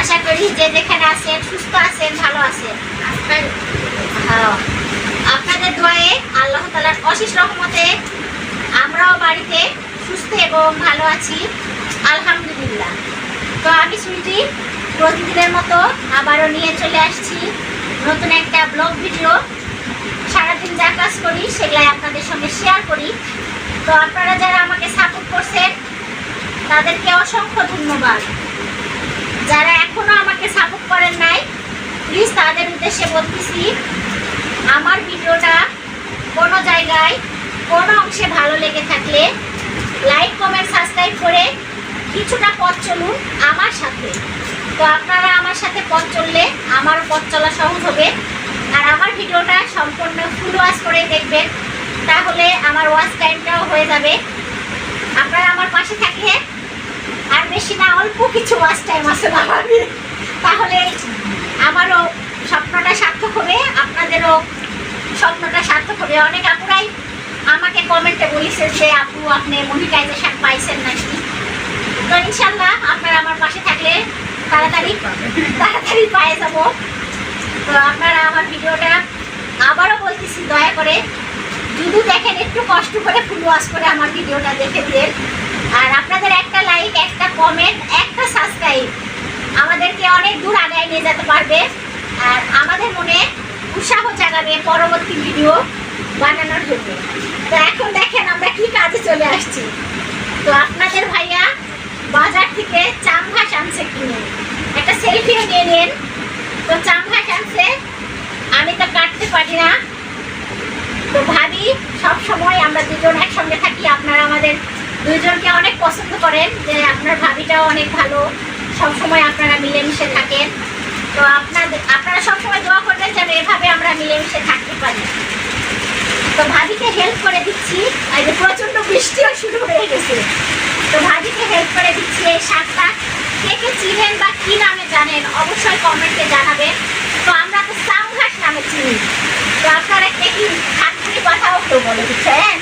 আশা করি যে যেখানে আছেন, সুস্থ আছেন, ভালো আছেন। হ্যাঁ। আপনাদের দোয়ায়ে আল্লাহ তালার অশেষ রহমতে আমরাও বাড়িতে সুস্থ এবং ভালো আছি। আলহামদুলিল্লাহ। তো আমি সুইটি প্রতিদিনের মতো আবারও নিয়ে চলে আসছি। নতুন একটা ব্লগ ভিডিও। সারাদিন যা কাজ করি, সেগুলাই আপনাদের সঙ্গে শেয়ার করি। তো আপনারা যারা আমাকে সাপোর্ট করছেন, তাদেরকে অসংখ্য ধন্যবাদ। যারা এখনও আমাকে সাপোর্ট করেন নাই প্লিজ তাদের উদ্দেশ্যে বলতেছি, আমার ভিডিওটা কোনো জায়গায়, কোনো অংশে ভালো লেগে থাকলে লাইক কমেন্ট সাবস্ক্রাইব করে কিছুটা পথ চলুন আমার সাথে। তো আপনারা আমার সাথে পথ চললে আমার পথ চলা সহজ হবে। আর আমার ভিডিওটা সম্পূর্ণ ফুল ওয়াশ করে দেখবেন, তাহলে আমার ওয়াশ টাইমটাও হয়ে যাবে। আপনারা আমার পাশে থাকলে আর বেশি না, অল্প কিছু ওয়াশ টাইম আছে তাহলে আমারও স্বপ্নটা সার্থক হবে, আপনাদেরও স্বপ্নটা সার্থক হবে। অনেক আপুরাই আমাকে কমেন্টে বলেছে যে, আপু, আপনি মনিটাইজেশন পাইছেন নাকি? তো ইনশাল্লাহ আপনারা আমার পাশে থাকলে তাড়াতাড়ি তাড়াতাড়ি পায়ে যাব। তো আপনারা আমার ভিডিওটা আবারও বলতেছি, দয়া করে যদি দেখেন একটু কষ্ট করে ফুল ওয়াশ করে আমার ভিডিওটা দেখে দিয়ে। আর আপনাদের একটা লাইক একটা কমেন্ট একটা সাবস্ক্রাইব আমাদেরকে অনেক দূর আগায় নিয়ে যেতে পারবে। আর আমাদের মনে উৎসাহ জাগাবে পরবর্তী ভিডিও বানানোর জন্য। তো এখন দেখেন আমরা কি কাজে চলে আসছি। তো আপনাদের ভাইয়া বাজার থেকে চাম ঘাস আনছে কিনে। একটা সেলফিও নিয়ে নিন। তো চাম ঘাস আনছে, আমি তো কাটতে পারি না। তো ভাবি সব সময় আমরা দুজন একসঙ্গে থাকি, আপনারা আমাদের দুইজনকে অনেক পছন্দ করেন যে আপনার ভাবিটাও অনেক ভালো। সবসময় আপনারা মিলেমিশে থাকেন। তো আপনাদের আপনারা সবসময় দোয়া করবেন যেন এভাবে আমরা মিলেমিশে থাকতে পারি। তো ভাবিকে হেল্প করে দিচ্ছি। আর যে প্রচণ্ড বৃষ্টিও শুরু হয়ে গেছে। তো ভাবিকে হেল্প করে দিচ্ছি এই শাকটা। কে কে চিনেন বা কী নামে জানেন অবশ্যই কমেন্টে জানাবেন। তো আমরা তো সাম ঘাস নামে চিনি। তো আপনারা কে কি থানকুনি পাতাও তো বলে বুঝছেন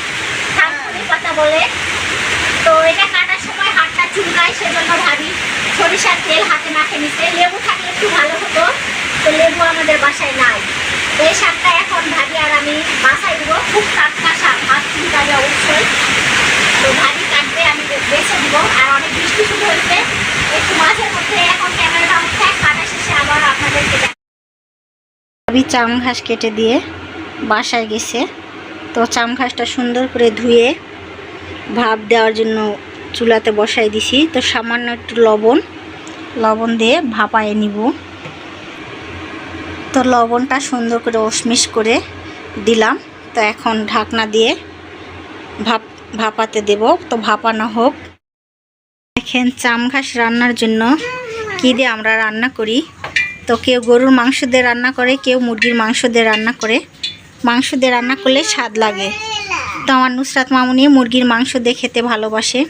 থানকুনি কথা বলে তো এটা কাটার সময় হাতটা চুলকায়, সেজন্য ভাবি সরিষার তেল হাতে মাখে নিচ্ছে লেবু থাকলে একটু ভালো হতো, তো লেবু আমাদের বাসায় নাই। তো এই শাকটা এখন ভাবি আর আমি বাসায় দেবো। খুব টাটকা শাক, হাত চুলকাবে অবশ্যই। তো ভাবি কাটবে, আমি বেছে দিব। আর অনেক বৃষ্টি শুরু হয়েছে। একটু মাঝের মধ্যে এখন ক্যামেরাটা কাটা শেষে আবার আপনাদেরকে ভাবি চাম ঘাস কেটে দিয়ে বাসায় গেছে। তো চাম ঘাসটা সুন্দর করে ধুয়ে ভাপ দেওয়ার জন্য চুলাতে বসাই দিছি। তো সামান্য একটু লবণ লবণ দিয়ে ভাপায়ে নিব। তো লবণটা সুন্দর করে ওসমিস করে দিলাম। তো এখন ঢাকনা দিয়ে ভাপ, ভাপাতে দেব। তো ভাপানো হোক। দেখেন, চাম ঘাস রান্নার জন্য কী দিয়ে আমরা রান্না করি? তো কেউ গরুর মাংস দিয়ে রান্না করে, কেউ মুরগির মাংস দিয়ে রান্না করে। মাংস দিয়ে রান্না করলে স্বাদ লাগে। তো আমার নুসরাত মামুনি মুরগির মাংস দিয়ে খেতে ভালোবাসে।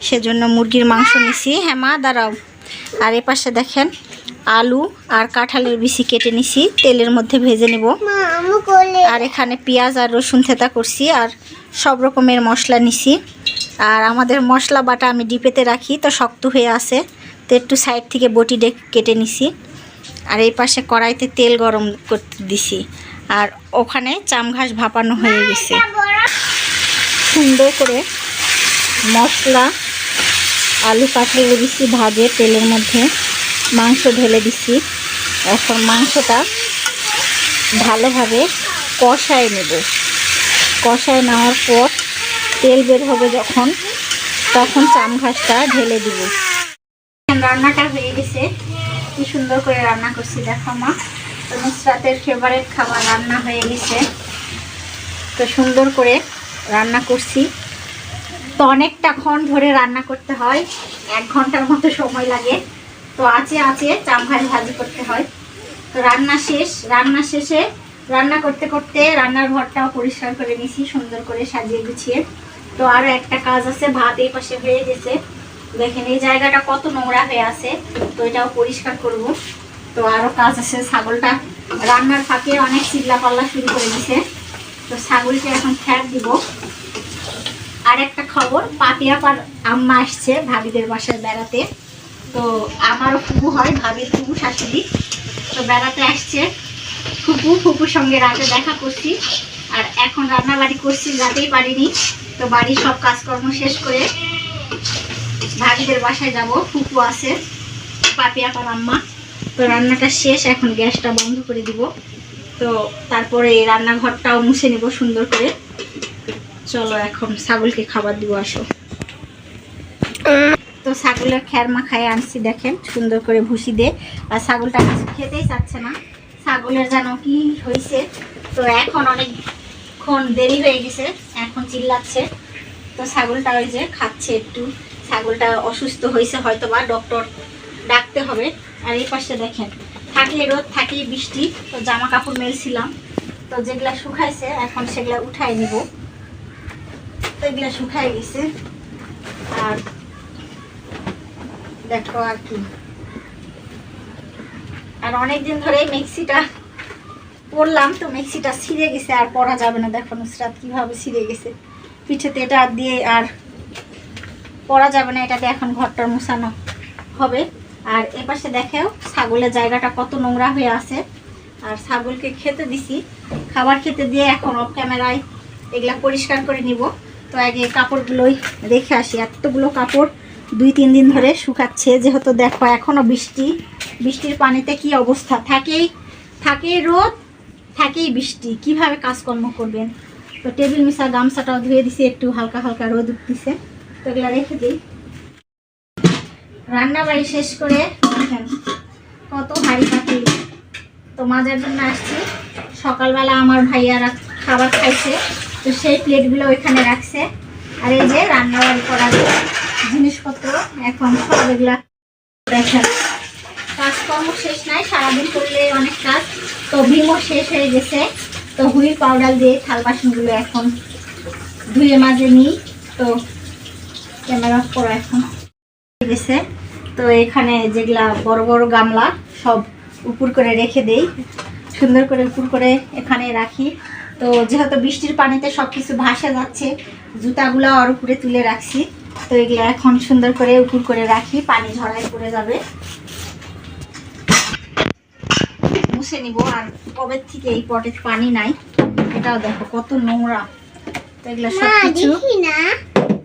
সেজন্য মুরগির মাংস নিছি। হ্যাঁ মা, দাঁড়াও। আর এ পাশে দেখেন আলু আর কাঁঠালের বিচি কেটে নিছি। তেলের মধ্যে ভেজে নেব। আর এখানে পেঁয়াজ আর রসুন থেতা করছি আর সব রকমের মশলা নিছি। আর আমাদের মশলা বাটা আমি ডিপেতে রাখি, তো শক্ত হয়ে আছে। তো একটু সাইড থেকে বটি ডে কেটে নিছি। আর এই পাশে কড়াইতে তেল গরম করতে দিছি। আর ওখানে চাম ঘাস ভাপানো হয়ে গেছে। সুন্দর করে মশলা, আলু কাঁঠালের দিছি ভাজে, তেলের মধ্যে মাংস ঢেলে দিছি। এখন মাংসটা ভালোভাবে কষায় নেব। কষায় নেওয়ার পর তেল বের হবে যখন, তখন চাম ঘাসটা ঢেলে দিব। রান্নাটা হয়ে গেছে। কি সুন্দর করে রান্না করছি, দেখো মা। নুসরাতের ফেভারেট খাবার রান্না হয়ে গেছে। তো সুন্দর করে রান্না করছি। তো অনেকটাক্ষণ ধরে রান্না করতে হয়, এক ঘণ্টার মতো সময় লাগে। তো আছে আছে চামঘাস ভাজি করতে হয়। তো রান্না শেষ, রান্না শেষে রান্না করতে করতে রান্নার ঘরটাও পরিষ্কার করে নিছি, সুন্দর করে সাজিয়ে গুছিয়ে। তো আরও একটা কাজ আছে, ভাত এই পাশে হয়ে গেছে। দেখেন এই জায়গাটা কত নোংরা হয়ে আছে, তো এটাও পরিষ্কার করব। তো আরও কাজ আছে। ছাগলটা রান্নার ফাঁকে অনেক চিল্লা পাল্লা শুরু করে দিছে। তো ছাগলকে এখন খ্যাট দিব। আর একটা খবর পাপিয়া পার আম্মা আসছে ভাবিদের বাসায় বেড়াতে। তো আমারও ফুপু হয়, ভাবির ফুপু শাশুড়ি। তো বেড়াতে আসছে। ফুপু, ফুপুর সঙ্গে রাতে দেখা করছি। আর এখন রান্না বাড়ি করছি, রাতেই পারিনি তো বাড়ির সব কাজকর্ম শেষ করে ভাবিদের বাসায় যাব। ফুপু আছে পাপি আপার আম্মা। তো রান্নাটা শেষ, এখন গ্যাসটা বন্ধ করে দিব। তো তারপরে রান্নাঘরটাও মুছে নিব সুন্দর করে। চলো এখন ছাগলকে খাবার দিব, আসো। তো ছাগলের খ্যার মাখায় আনছি, দেখেন, সুন্দর করে ভুসি দিয়ে। আর ছাগলটা কিছু খেতেই চাচ্ছে না। ছাগলের যেন কি হয়েছে তো এখন অনেকক্ষণ দেরি হয়ে গেছে, এখন চিল্লাচ্ছে। তো ছাগলটা ওই যে খাচ্ছে একটু। ছাগলটা অসুস্থ হয়েছে হয়তো বা ডক্টর ডাকতে হবে। আর এই পাশে দেখেন, থাকলে রোদ থাকে বৃষ্টি, তো জামা কাপড় মেলছিলাম। তো যেগুলা শুকাইছে, এখন সেগুলা উঠাই নিব। তো এগুলা শুকাই গেছে। আর দেখো আর কি। আর অনেক দিন ধরে মেক্সিটা পরলাম, তো মেক্সিটা ছিঁড়ে গেছে আর পরা যাবে না। দেখো নুসরাত কীভাবে ছিঁড়ে গেছে। পিঠেতে এটা দিয়ে আর পরা যাবে না এটাতে এখন ঘরটার মুছানো হবে। আর এপাশে দেখেও ছাগলের জায়গাটা কত নোংরা হয়ে আছে। আর ছাগলকে খেতে দিছি। খাবার খেতে দিয়ে এখন অফ ক্যামেরায় এগুলা পরিষ্কার করে নিব। তো আগে কাপড়গুলোই রেখে আসি। এতগুলো কাপড় দুই, তিন দিন ধরে শুকাচ্ছে। যেহেতু দেখো এখনও বৃষ্টি। বৃষ্টির পানিতে কি অবস্থা? থাকেই থাকেই রোদ, থাকেই বৃষ্টি। কীভাবে কাজকর্ম করবেন? তো টেবিল মিশা গামছাটাও ধুয়ে দিছি। একটু হালকা হালকা রোদ উঠতেছে। তো এগুলো রেখে দিই। রান্না বাড়ি শেষ করে দেখেন কত হাড়ি পাতি। তো মাজার জন্য আসছি। সকালবেলা আমার ভাইয়ারা খাবার খাইছে। তো সেই প্লেটগুলো ওইখানে রাখছে। আর এই যে রান্নাবাড়ি করার জিনিসপত্র, এখন সব এগুলা দেখেন। কাজকর্ম শেষ নাই, সারাদিন করলে অনেক কাজ। তো ভীমও শেষ হয়ে গেছে। তো হুইল পাউডার দিয়ে থাল বাসনগুলো এখন ধুয়ে মাজে নিই। তো ক্যামেরা করো এখন গেছে। তো এখানে যেগুলা বড় বড় গামলা সব উপর করে রেখে দেই। সুন্দর করে উপর করে এখানে রাখি। তো যেহেতু বৃষ্টির পানিতে সব কিছু ভাসে যাচ্ছে জুতাগুলো আর উপরে তুলে রাখছি। তো এগুলো এখন সুন্দর করে উপর করে রাখি পানি ঝরাই পড়ে যাবে। মুছে নিব আর কবে থেকে এই পটে পানি নাই এটাও দেখো কত নোংরা। তো এগুলো সব কিছু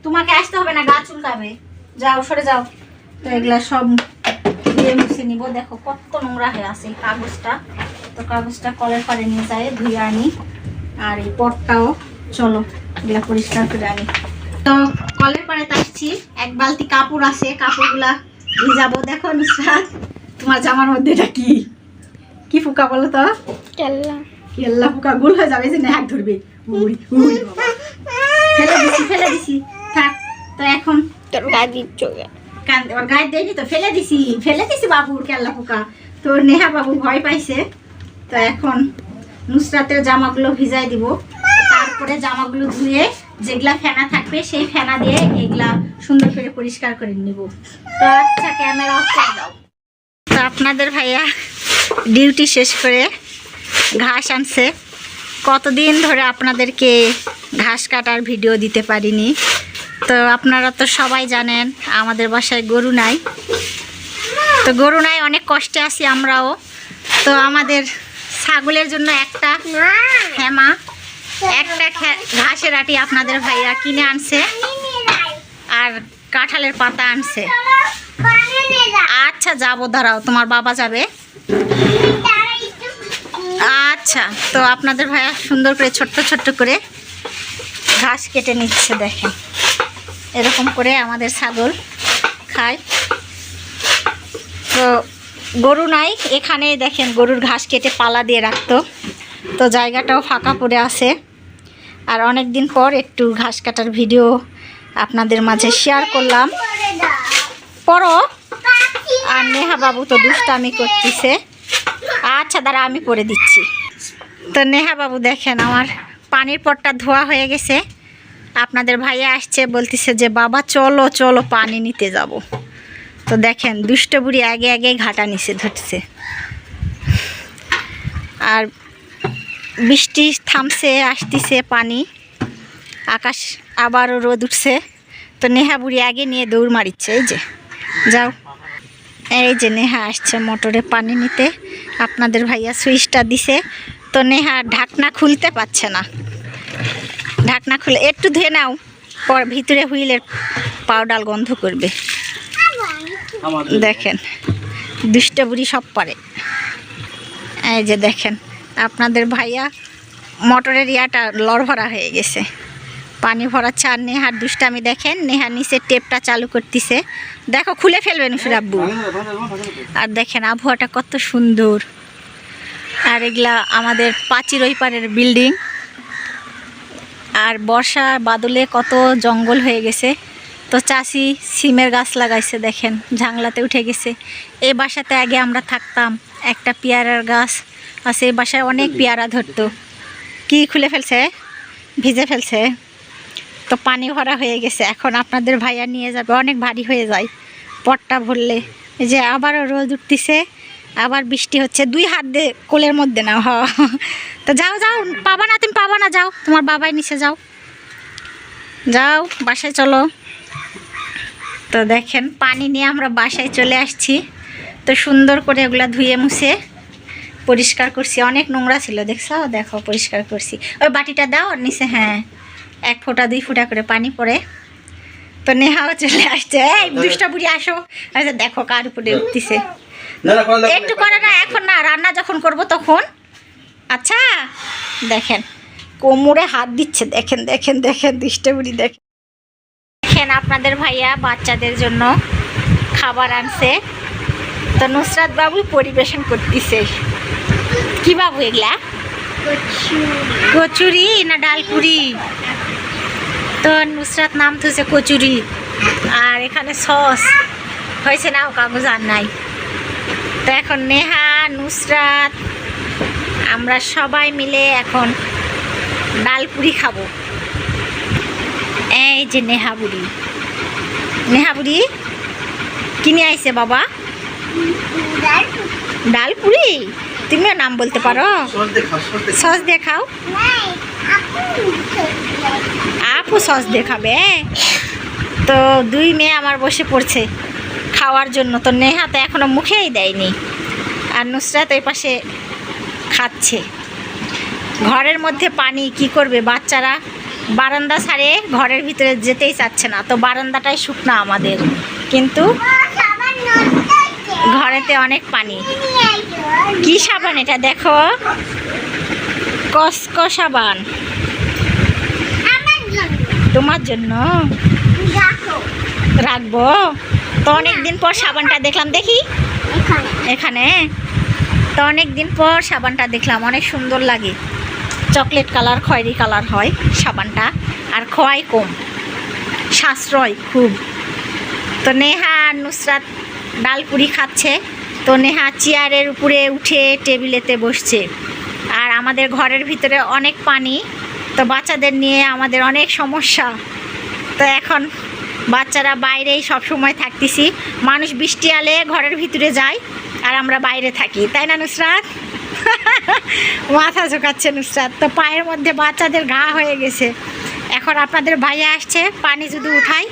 তোমাকে আসতে হবে না গা চুলকাবে। যাও সরে যাও। তো এগুলা সব ধুয়ে মুছে নিব। দেখো কত নোংরা হয়ে আছে এই কাগজটা। তো কাগজটা কলের পাড়ে নিয়ে যায় ধুয়ে আনি। আর এই পটটাও চলো এগুলা পরিষ্কার করে আনি। তো কলের পাড়ে আসছি। এক বালতি কাপড় আছে কাপড়গুলা ভিজাবো। দেখো নুসরাত তোমার জামার মধ্যে এটা কি? কি ফুকা বলো তো? কেল্লা। পোকা গোল হয়ে যাবে যে নেহাক ধরবে। উড়ি উড়ি ফেলে দিছি ফেলে দিছি। থাক তো এখন কান- গায়ে দেয়নি তো, ফেলে দিছি ফেলে দিছি বাবুর কেল্লা পোকা। তো নেহা বাবু ভয় পাইছে। তো এখন নুসরাতের জামাগুলো ভিজাই দিব। তারপরে জামাগুলো ধুয়ে যেগুলা ফেনা থাকবে, সেই ফেনা দিয়ে এগুলা সুন্দর করে পরিষ্কার করে নিব। তো আচ্ছা ক্যামেরা অফ করে দাও। তো আপনাদের ভাইয়া ডিউটি শেষ করে ঘাস আনছে। কতদিন ধরে আপনাদেরকে ঘাস কাটার ভিডিও দিতে পারিনি? তো আপনারা তো সবাই জানেন, আমাদের বাসায় গরু নাই। তো গরু নাই, অনেক কষ্টে আছি আমরাও। তো আমাদের ছাগলের জন্য একটা হেমা, একটা ঘাসের আটি আপনাদের ভাইয়া কিনে আনছে আর কাঁঠালের পাতা আনছে। আচ্ছা যাব, দাঁড়াও, তোমার বাবা যাবে। আচ্ছা তো আপনাদের ভাইয়া সুন্দর করে, ছোট্ট ছোট্ট করে ঘাস কেটে নিচ্ছে, দেখেন। এরকম করে আমাদের ছাগল খায়। তো গরু নাই এখানে দেখেন গরুর ঘাস কেটে পালা দিয়ে রাখতো। তো জায়গাটাও ফাঁকা পড়ে আছে। আর অনেক দিন পর একটু ঘাস কাটার ভিডিও আপনাদের মাঝে শেয়ার করলাম। পরও আর নেহা বাবু তো দুষ্টামি করতেছে। আচ্ছা দাঁড়া, আমি করে দিচ্ছি। তো নেহা বাবু দেখেন, আমার পানির পটটা ধোয়া হয়ে গেছে। আপনাদের ভাইয়া আসছে, বলতেছে যে, বাবা, চলো চলো, পানি নিতে যাব। তো দেখেন, দুষ্ট বুড়ি আগে আগে ঘাটা নিচে ধরছে। আর বৃষ্টি থামছে, আসতেছে পানি। আকাশ আবারও রোদ উঠছে। তো নেহা বুড়ি আগে নিয়ে দৌড় মারিচ্ছে, এই যে। যাও। এই যে নেহা আসছে মোটরে পানি নিতে। আপনাদের ভাইয়া সুইচটা দিছে। তো নেহা ঢাকনা খুলতে পারছে না। ঢাকনা খুলে। একটু ধুয়ে নাও। পর ভিতরে হুইলের পাউডার গন্ধ করবে। দেখেন দুষ্ট বুড়ি সব পারে। এই যে দেখেন আপনাদের ভাইয়া মোটরের ইয়াটা লড় ভরা হয়ে গেছে। পানি ভরাচ্ছে আর নেহার দুষ্টামি দেখেন নেহার নিচে টেপটা চালু করতেছে। দেখো খুলে ফেলবেন সুরাব্বু। আর দেখেন আবহাওয়াটা কত সুন্দর। আর এগুলা আমাদের পাঁচির ওই পারের বিল্ডিং। আর বর্ষা বাদলে কত জঙ্গল হয়ে গেছে। তো চাষি সিমের গাছ লাগাইছে, দেখেন, ঝাংলাতে উঠে গেছে। এই বাসাতে আগে আমরা থাকতাম, একটা পেয়ারার গাছ আছে এই বাসায় অনেক পেয়ারা ধরতো। কি খুলে ফেলছে? ভিজে ফেলছে। তো পানি ভরা হয়ে গেছে। এখন আপনাদের ভাইয়া নিয়ে যাবে, অনেক ভারী হয়ে যায়। পটটা ভরলে। যে আবারও রোদ উঠতেছে। আবার বৃষ্টি হচ্ছে, দুই হাত দিয়ে কোলের মধ্যে না হ। তো যাও যাও, পাবা না, তুমি পাবা না, যাও। তোমার বাবাই নিচে যাও। যাও, বাসায় চলো। তো দেখেন, পানি নিয়ে আমরা বাসায় চলে আসছি। তো সুন্দর করে ওগুলা ধুয়ে মুছে পরিষ্কার করছি। অনেক নোংরা ছিল, দেখছ? দেখো, পরিষ্কার করছি। ওই বাটিটা দাও, আর নিচে হ্যাঁ এক ফোঁটা, দুই ফোঁটা করে পানি পড়ে। তো নেহাও চলে আসছে। এই, দুষ্টা বুড়ি, আসো। আচ্ছা দেখো কার উপরে উঠতেছে। একটু করে না, এখন না, রান্না যখন করব তখন। আচ্ছা দেখেন, কোমরে হাত দিচ্ছে, দেখেন দেখেন দেখেন দৃষ্টাবুড়ি দেখেন। দেখেন আপনাদের ভাইয়া বাচ্চাদের জন্য খাবার আনছে। তো নুসরাত বাবু পরিবেশন করতেছে। কি বাবু এগুলা? কচুরি না ডালপুরি? তো নুসরাত নাম থুছে কচুরি। আর এখানে সস। হয়েছে না কাগজ আর নাই। তো এখন নেহা, নুসরাত, আমরা সবাই মিলে এখন ডালপুরি খাব। এই যে নেহা বুড়ি। নেহা বুড়ি, কিনে আইছে বাবা? ডালপুরি তুমিও নাম বলতে পারো? সস দেখাও আপু সস দেখাবে তো দুই মেয়ে আমার বসে পড়ছে। খাওয়ার জন্য। তো নেহা তো এখনও মুখেই দেয়নি। আর নুসরাত ওই পাশে খাচ্ছে। ঘরের মধ্যে পানি কি করবে? বাচ্চারা বারান্দা ছাড়ে ঘরের ভিতরে যেতেই চাচ্ছে না। তো বারান্দাটাই শুকনা আমাদের। কিন্তু ঘরেতে অনেক পানি। কি সাবান এটা? দেখো। কসকো সাবান। তোমার জন্য? রাখব? তো অনেক দিন পর সাবানটা দেখলাম দেখি। এখানে। তো অনেক দিন পর সাবানটা দেখলাম অনেক সুন্দর লাগে। চকলেট কালার খয়েরি কালার হয় সাবানটা আর খোয়াই কম সাশ্রয় খুব। তো নেহা আর নুসরাত ডালপুরি খাচ্ছে। তো নেহা চেয়ারের উপরে উঠে টেবিলেতে বসছে। আর আমাদের ঘরের ভিতরে অনেক পানি তো বাচ্চাদের নিয়ে আমাদের অনেক সমস্যা। তো এখন বাচ্চারা বাইরেই সব সময় থাকতেছি। মানুষ বৃষ্টি আলে ঘরের ভিতরে যায় আর আমরা বাইরে থাকি। তাই না, নুসরাত? মাথা ঝোকাচ্ছে নুসরাত। তো পায়ের মধ্যে বাচ্চাদের ঘা হয়ে গেছে। এখন আপনাদের ভাইয়া আসছে, পানি যদি উঠাই,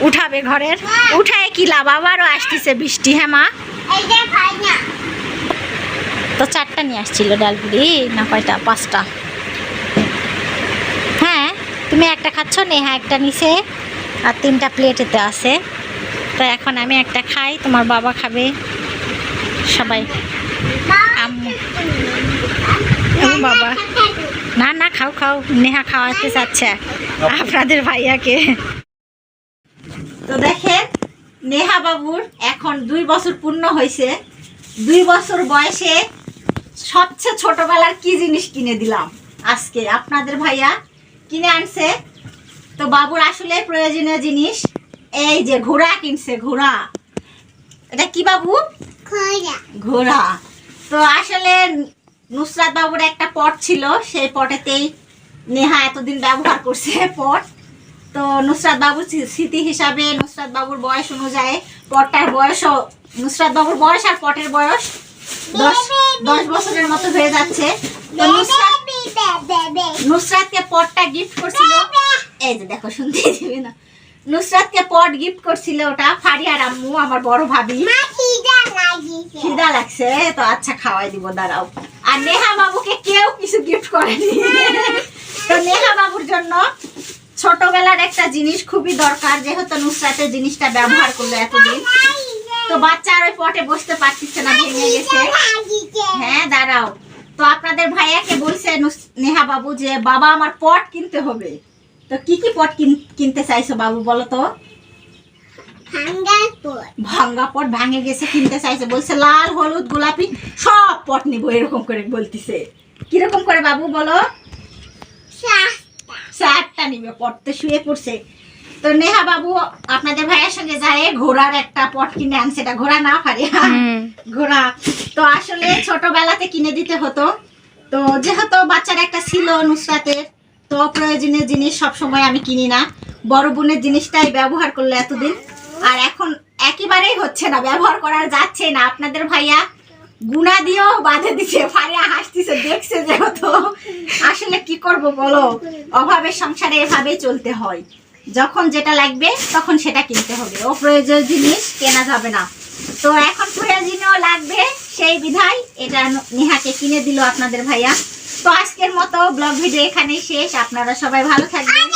উঠাবে ঘরের। উঠায় কি লাভ? আবারও আসতেছে বৃষ্টি হ্যাঁ মা? তো চারটা নিয়ে আসছিল ডালপুরি, না কয়টা? পাঁচটা। হ্যাঁ তুমি একটা খাচ্ছ? নেহা একটা নিছে। আর তিনটা প্লেটেতে আছে। তো এখন আমি একটা খাই, তোমার বাবা খাবে। সবাই। আম্মু। বাবা। না না, খাও খাও। নেহা খাওয়াতে চাচ্ছে আপনাদের ভাইয়াকে। তো দেখেন, নেহা বাবুর এখন দুই বছর পূর্ণ হয়েছে। দুই বছর বয়সে সবচেয়ে ছোটবেলার কি জিনিস কিনে দিলাম আজকে? আপনাদের ভাইয়া কিনে আনছে তো বাবুর আসলে প্রয়োজনীয় জিনিস এই যে ঘোড়া কিনছে ঘোড়া। এটা কি বাবু? ঘোড়া। তো আসলে নুসরাত বাবুর একটা পট ছিল সেই পটেতেই নেহা এতদিন ব্যবহার করছে পট। তো নুসরাত বাবুর স্মৃতি হিসাবে নুসরাত বাবুর বয়স অনুযায়ী পটটার বয়সও নুসরাত বাবুর বয়স আর পটের বয়স দশ দশ বছরের মতো হয়ে যাচ্ছে। নুসরাত নুসরাতকে পটটা গিফট করছিল। এই যে দেখো শুনতে দিবে না। নুসরাতকে পট গিফট করছিল ওটা ফারিয়ার আম্মু আমার বড় ভাবি। খিদা লাগছে। তো আচ্ছা খাওয়াই দিব দাঁড়াও। আর নেহা বাবুকে কেউ কিছু গিফট করেনি। তো নেহা বাবুর জন্য ছোটবেলার একটা জিনিস খুবই দরকার যেহেতু নুসরাতের জিনিসটা ব্যবহার করল এতদিন। তো বাচ্চা আর ওই পটে বসতে পারতেছে না ভেঙে গেছে। হ্যাঁ দাঁড়াও। তো আপনাদের ভাইয়াকে বলছে নেহা বাবু যে বাবা আমার পট কিনতে হবে। তো কি কি পট কিন- কিনতে চাইছো বাবু বলো তো? ভাঙ্গা পট ভাঙে গেছে কিনতে চাইছে বলছে লাল হলুদ গোলাপি সব পট নিবো এরকম করে বলতিছে। কীরকম করে বাবু বলো? চারটা। নিবে পটতে শুয়ে পড়ছে। তো নেহা বাবু আপনাদের ভাইয়ের সঙ্গে যায় ঘোড়ার একটা পট কিনে আনছে এটা ঘোড়া না পারে ঘোড়া। তো আসলে ছোটবেলাতে কিনে দিতে হতো। তো যেহেতু বাচ্চার একটা ছিল নুসরাতের তো অপ্রয়োজনীয় জিনিস সব সময় আমি কিনি না। বড় বোনের জিনিসটাই ব্যবহার করল এতদিন। আর এখন একেবারেই হচ্ছে না, ব্যবহার করার যাচ্ছে না। আপনাদের ভাইয়া গুণা দিয়েও বাঁধে দিছে, ফারিয়া হাসতিছে, দেখছে যেহেতু আসলে কি করব বলো? অভাবের সংসারে এভাবেই চলতে হয়। যখন যেটা লাগবে তখন সেটা কিনতে হবে। অপ্রয়োজনীয় জিনিস কেনা যাবে না। তো এখন প্রয়োজনীয় লাগবে সেই বিধায় এটা নেহাকে কিনে দিল আপনাদের ভাইয়া। তো আজকের মতো ব্লগ ভিডিও এখানেই শেষ। আপনারা সবাই ভালো থাকবেন,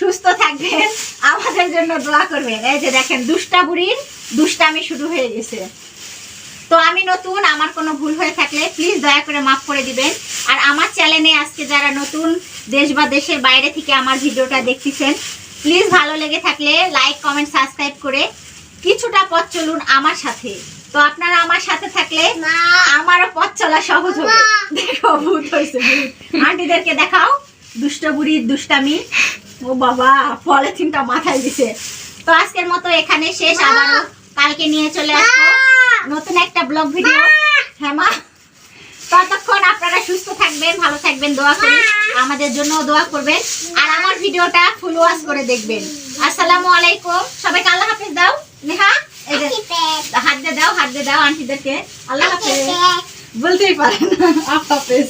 সুস্থ থাকবেন, আমাদের জন্য দোয়া করবেন। এই যে দেখেন দুষ্টা বুড়ির দুষ্টামি শুরু হয়ে গেছে। তো আমি নতুন, আমার কোনো ভুল হয়ে থাকলে প্লিজ দয়া করে মাফ করে দিবেন। আর আমার চ্যানেলে আজকে যারা নতুন দেশ বা দেশের বাইরে থেকে আমার ভিডিওটা দেখতেছেন প্লিজ ভালো লেগে থাকলে লাইক কমেন্ট সাবস্ক্রাইব করে কিছুটা পথ চলুন আমার সাথে। তো আপনারা আমার সাথে থাকলে আমারও পথ চলা সহজ হবে। দেখো ভূত হয়েছে আন্টিদেরকে দেখাও দুষ্ট বুড়ির দুষ্টামি। ও বাবা পলিথিনটা মাথায় দিছে। তো আজকের মতো এখানে শেষ আবারও কালকে নিয়ে চলে আসব। নতুন একটা ব্লগ ভিডিও। হ্যাঁ মা। ততক্ষণ আপনারা সুস্থ থাকবেন ভালো থাকবেন দোয়া করি। আমাদের জন্য দোয়া করবেন। আর আমার ভিডিওটা ফুল ওয়াশ করে দেখবেন। আসসালামু আলাইকুম। সবাইকে আল্লাহ হাফেজ দাও। নেহা হাত দিয়ে দাও হাত দিয়ে দাও আন্টিদেরকে। আল্লাহ হাফেজ। বলতেই পারে না আল্লাহ হাফেজ